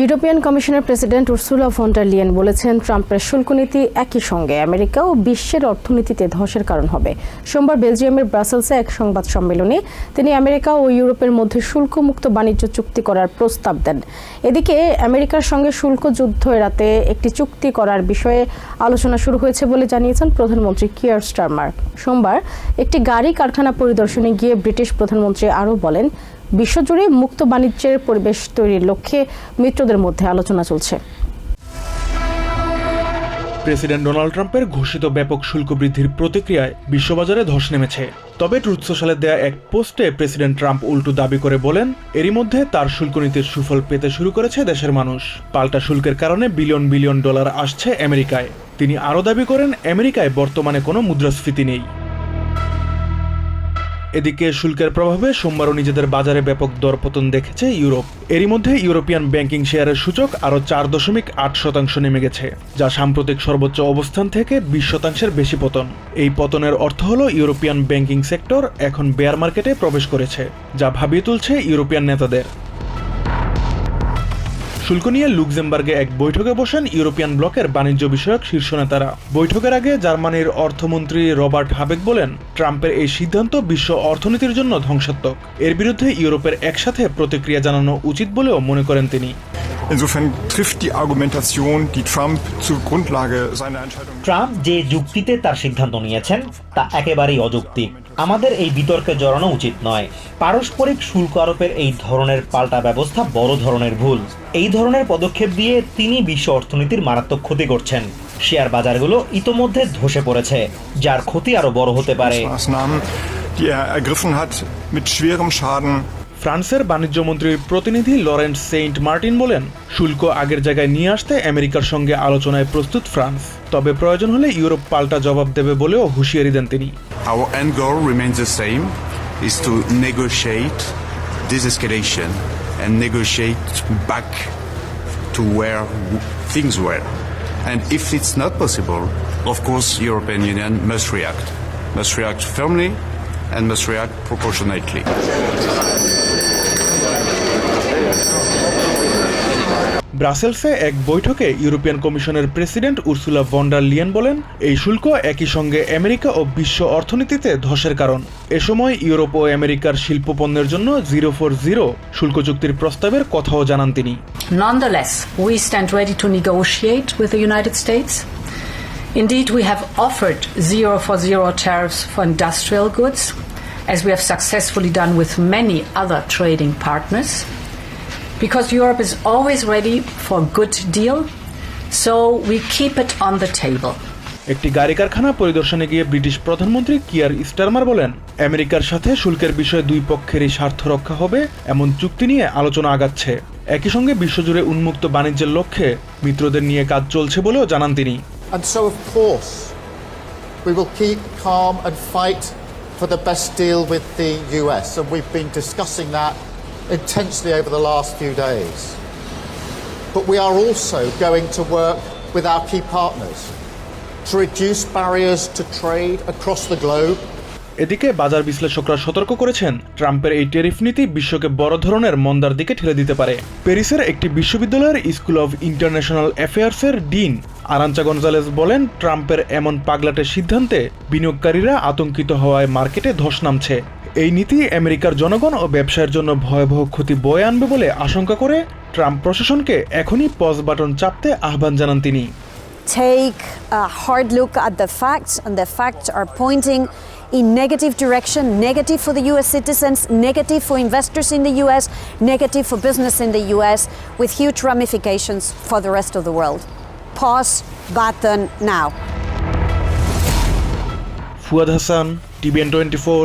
European কমিশনের president Ursula ফন্টার Leyen বলেছেন, ট্রাম্পের শুল্ক নীতি একই সঙ্গে আমেরিকা ও বিশ্বের অর্থনীতিতে ধসের কারণ হবে। সোমবার বেলজিয়ামের ব্রাসেলসে এক সংবাদ সম্মেলনে তিনি আমেরিকা ও ইউরোপের মধ্যে শুল্কমুক্ত বাণিজ্য চুক্তি করার প্রস্তাব দেন। এদিকে আমেরিকার সঙ্গে শুল্ক যুদ্ধ এড়াতে একটি চুক্তি করার বিষয়ে আলোচনা শুরু হয়েছে বলে জানিয়েছেন প্রধানমন্ত্রী কিয়ার স্টারমার। সোমবার একটি গাড়ি কারখানা পরিদর্শনে গিয়ে ব্রিটিশ প্রধানমন্ত্রী আরও বলেন বিশ্বজুড়ে মুক্ত বাণিজ্যের পরিবেশ তৈরির লক্ষ্যে মিত্রদের মধ্যে আলোচনা চলছে। প্রেসিডেন্ট ডোনাল্ড ট্রাম্পের ঘোষিত ব্যাপক শুল্ক বৃদ্ধির প্রতিক্রিয়ায় বিশ্ববাজারে ধস নেমেছে। তবে ট্রুথ সোশ্যালে দেয়া এক পোস্টে প্রেসিডেন্ট ট্রাম্প উল্টো দাবি করে বলেন, এরই মধ্যে তার শুল্ক নীতির সুফল পেতে শুরু করেছে দেশের মানুষ। পাল্টা শুল্কের কারণে বিলিয়ন বিলিয়ন ডলার আসছে আমেরিকায়। তিনি আরও দাবি করেন, আমেরিকায় বর্তমানে কোনো মুদ্রাস্ফীতি নেই। এদিকে শুল্কের প্রভাবে সোমবারও নিজেদের বাজারে ব্যাপক দরপতন দেখেছে ইউরোপ। এরই মধ্যে ইউরোপিয়ান ব্যাংকিং শেয়ারের সূচক আরও চার দশমিক আট শতাংশ নেমে গেছে, যা সাম্প্রতিক সর্বোচ্চ অবস্থান থেকে বিশ শতাংশের বেশি পতন। এই পতনের অর্থ হল ইউরোপিয়ান ব্যাংকিং সেক্টর এখন বেয়ার মার্কেটে প্রবেশ করেছে, যা ভাবিয়ে তুলছে ইউরোপিয়ান নেতাদের। শুল্ক নিয়ে লুক্সেমবার্গে এক বৈঠকে বসেন ইউরোপিয়ান ব্লকের বাণিজ্য বিষয়ক শীর্ষ নেতারা। বৈঠকের আগে জার্মানির অর্থমন্ত্রী রবার্ট হাবেক বলেন, ট্রাম্পের এই সিদ্ধান্ত বিশ্ব অর্থনীতির জন্য ধ্বংসাত্মক। এর বিরুদ্ধে ইউরোপের একসাথে প্রতিক্রিয়া জানানো উচিত বলেও মনে করেন তিনি। Insofern trifft die Argumentation, die Trump zur Grundlage seiner Entscheidung Trump যে যুক্তিতে তার সিদ্ধান্ত নিয়েছেন তা একেবারেই অযৌক্তিক। আমাদের এই বিতর্কে জড়ানো উচিত নয়। পারস্পরিক শুল্ক আরোপের এই ধরনের পাল্টা ব্যবস্থা বড় ধরনের ভুল। এই ধরনের পদক্ষেপ দিয়ে তিনি বিশ্ব অর্থনীতির মারাত্মক ক্ষতি করছেন। শেয়ার বাজারগুলো ইতোমধ্যে ধসে পড়েছে যার ক্ষতি আরও বড় হতে পারে। Die er ergriffen hat, mit schwerem Schaden ফ্রান্সের বাণিজ্য মন্ত্রীর প্রতিনিধি লরেন্স সেইন্ট মার্টিন বলেন, শুল্ক আগের জায়গায় নিয়ে আসতে আমেরিকার সঙ্গে আলোচনায় প্রস্তুত ফ্রান্স। তবে প্রয়োজন হলে ইউরোপ পাল্টা জবাব দেবে বলেও হুঁশিয়ারি দেন তিনি। And must react proportionately. ব্রাসেলসে এক বৈঠকে ইউরোপিয়ান কমিশনের প্রেসিডেন্ট উর্সুলা ভন্ডার লিয়েন বলেন এই শুল্ক একই সঙ্গে আমেরিকা ও বিশ্ব অর্থনীতিতে ধসের কারণ এ সময় ইউরোপ ও আমেরিকার শিল্প পণ্যের জন্য জিরো ফর জিরো শুল্ক চুক্তির প্রস্তাবের কথাও জানান তিনি Nonetheless, we stand ready to negotiate with the United States. Indeed, we have offered zero for zero tariffs for industrial goods, as we have successfully done with many other trading partners. Because Europe is always ready for a good deal, so we keep it on the table. একটি গাড়ি কারখানা পরিদর্শনে গিয়ে British প্রধানমন্ত্রী Keir Starmer বলেন আমেরিকার সাথে শুল্কের বিষয়ে দুই পক্ষেরই স্বার্থ রক্ষা হবে এমন চুক্তি নিয়ে আলোচনা আগাচ্ছে একই সঙ্গে বিশ্বজুড়ে উন্মুক্ত বাণিজ্যের লক্ষ্যে মিত্রদের নিয়ে কাজ চলছে বলেও জানান তিনি And so, of course, we will keep calm and fight for the best deal with the US. And we've been discussing that intensely over the last few days. But we are also going to work with our key partners to reduce barriers to trade across the globe. এদিকে বাজার বিশ্লেষকরা সতর্ক করেছেন, ট্রাম্পের এই tariff নীতি বিশ্বকে বড় ধরনের মন্দার দিকে ঠেলে দিতে পারে। প্যারিসের একটি বিশ্ববিদ্যালয়ের স্কুল অব ইন্টারন্যাশনাল অ্যাফেয়ার্সের ডিন আরাঞ্চা গনজালেস বলেন, ট্রাম্পের এমন পাগলাটের সিদ্ধান্তে বিনিয়োগকারীরা আতঙ্কিত হওয়ায় মার্কেটে ধস নামছে। এই নীতি আমেরিকার জনগণ ও ব্যবসায়ের জন্য ভয়াবহ ক্ষতি বয়ে আনবে বলে আশঙ্কা করে ট্রাম্প প্রশাসনকে এখনই পজ বাটন চাপতে আহ্বান জানান তিনি take a hard look at the facts, and the facts are pointing in negative direction negative for the US citizens, negative for investors in the US, negative for business in the US, with huge ramifications for the rest of the world. Pause button now. Fuad Hasan TVN twenty four